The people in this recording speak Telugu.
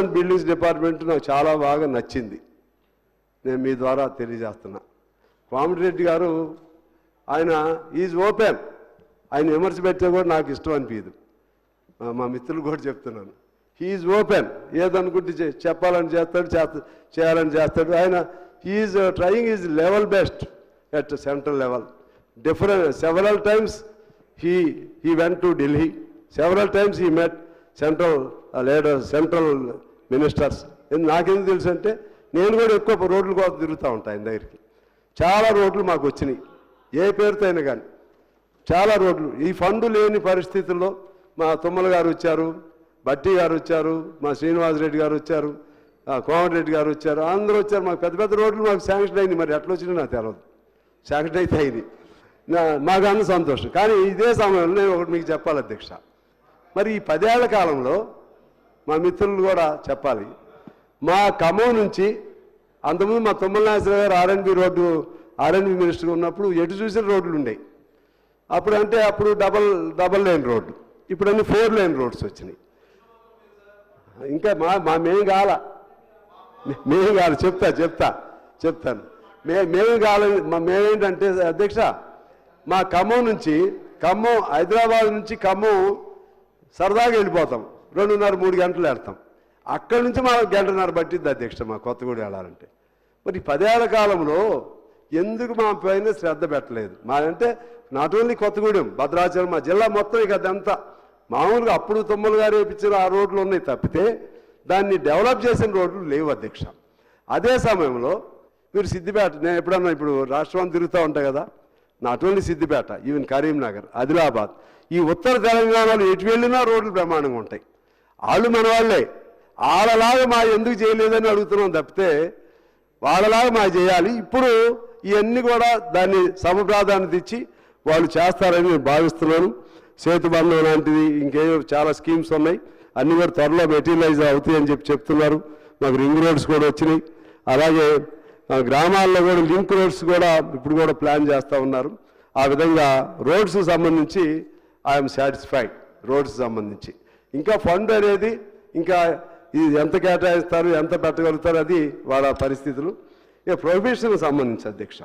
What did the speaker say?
బిల్డింగ్స్ డిపార్ట్మెంట్ నాకు చాలా బాగా నచ్చింది. నేను మీ ద్వారా తెలియజేస్తున్నా. కోమటిరెడ్డి గారు ఆయన ఈజ్ ఓపెన్. ఆయన విమర్శ పెట్టే కూడా నాకు ఇష్టం అనిపించదు మా- మా మిత్రులు కూడా చెప్తున్నాను. హీఈస్ ఓపెన్ ఏదనుకుంటే చెప్పాలని చేస్తాడు చేయాలని చేస్తాడు. ఆయన he's trying is level best at central level different several times he he went to Delhi several times he met central leader central ministers. నాకేం తెలుసు అంటే నేను కూడా ఎక్కువ రోడ్ల కోసం తిరుగుతూ ఉంటాను ఆయన దగ్గరికి. చాలా రోడ్లు మాకు వచ్చినాయి. ఏ పేరుతో అయినా కానీ. చాలా రోడ్లు. ఈ ఫండ్ లేని పరిస్థితుల్లో మా తుమ్మల గారు వచ్చారు బట్టి గారు వచ్చారు మా శ్రీనివాసరెడ్డి గారు వచ్చారు కోమటిరెడ్డి గారు వచ్చారు. అందరూ వచ్చారు. మాకు పెద్ద పెద్ద రోడ్లు మాకు శాంక్షన్ అయింది మరి ఎట్లా వచ్చినా నాకు తెలియదు శాంక్షన్ అయితే అయింది నా- మాకు అన్న సంతోషం. కానీ ఇదే సమయంలో నేను ఒకటి మీకు చెప్పాలి అధ్యక్ష. మరి ఈ పదేళ్ళ కాలంలో మా మిత్రులు కూడా చెప్పాలి. మా ఖమ్మం నుంచి అంతకుముందు మా తుమ్మల నాగేశ్వర గారు ఆర్ఎన్బి రోడ్డు ఆర్ఎన్బి మినిస్టర్ ఉన్నప్పుడు ఎటు చూసిన రోడ్లు ఉండేవి అప్పుడు అంటే అప్పుడు డబల్ డబల్ లైన్ రోడ్డు. ఇప్పుడు అన్ని ఫోర్ లైన్ రోడ్స్ వచ్చినాయి. ఇంకా మా మా మేము కాల. మేము కాదు చెప్తా చెప్తా చెప్తాను. మే మేము కాలేదు మా మేమేంటంటే అధ్యక్ష మా ఖమ్మం నుంచి ఖమ్మం హైదరాబాద్ నుంచి ఖమ్మం సరదాగా వెళ్ళిపోతాం. రెండున్నర మూడు గంటలు వెళ్తాం అక్కడి నుంచి మా గంటన్నర పట్టిద్ది అధ్యక్ష మా కొత్తగూడెం వెళ్ళాలంటే. మరి పదేళ్ళ కాలంలో ఎందుకు మా పైన శ్రద్ధ పెట్టలేదు? మాదంటే నాట్ ఓన్లీ కొత్తగూడెం భద్రాచలం మా జిల్లా మొత్తం ఇక అదంతా. మామూలుగా అప్పుడు తుమ్మలు గారు వేపించిన ఆ రోడ్లు ఉన్నాయి తప్పితే దాన్ని డెవలప్ చేసిన రోడ్లు లేవు అధ్యక్ష. అదే సమయంలో మీరు సిద్దిపేట నేను ఎప్పుడన్నా ఇప్పుడు రాష్ట్రం తిరుగుతూ ఉంటాయి కదా not only Siddipet even Karimnagar Adilabad ఈ ఉత్తర తెలంగాణలో ఎటు వెళ్ళినా రోడ్లు బ్రహ్మాండంగా ఉంటాయి. వాళ్ళు మన వాళ్ళే వాళ్ళలాగా మా ఎందుకు చేయలేదని అడుగుతున్నాం తప్పితే వాళ్ళలాగా మా చేయాలి. ఇప్పుడు ఇవన్నీ కూడా దాన్ని సమప్రాధాన్యత ఇచ్చి వాళ్ళు చేస్తారని నేను భావిస్తున్నాను. సేతుబంధం లాంటిది ఇంకేవో చాలా స్కీమ్స్ ఉన్నాయి. అన్ని కూడా త్వరలో మెటీరియలైజ్ అవుతాయి అని చెప్పి చెప్తున్నారు. మాకు రింగ్ రోడ్స్ కూడా వచ్చినాయి. అలాగే గ్రామాల్లో కూడా లింక్ రోడ్స్ కూడా ఇప్పుడు కూడా ప్లాన్ చేస్తూ ఉన్నారు. ఆ విధంగా రోడ్స్ సంబంధించి ఐఎమ్ సాటిస్ఫైడ్. రోడ్స్ సంబంధించి. ఇంకా ఫండ్ అనేది ఇంకా ఇది ఎంత కేటాయిస్తారు ఎంత పెట్టగలుగుతారు అది వాళ్ళ పరిస్థితులు. ఇక ప్రొఫెషన్కి సంబంధించి అధ్యక్ష.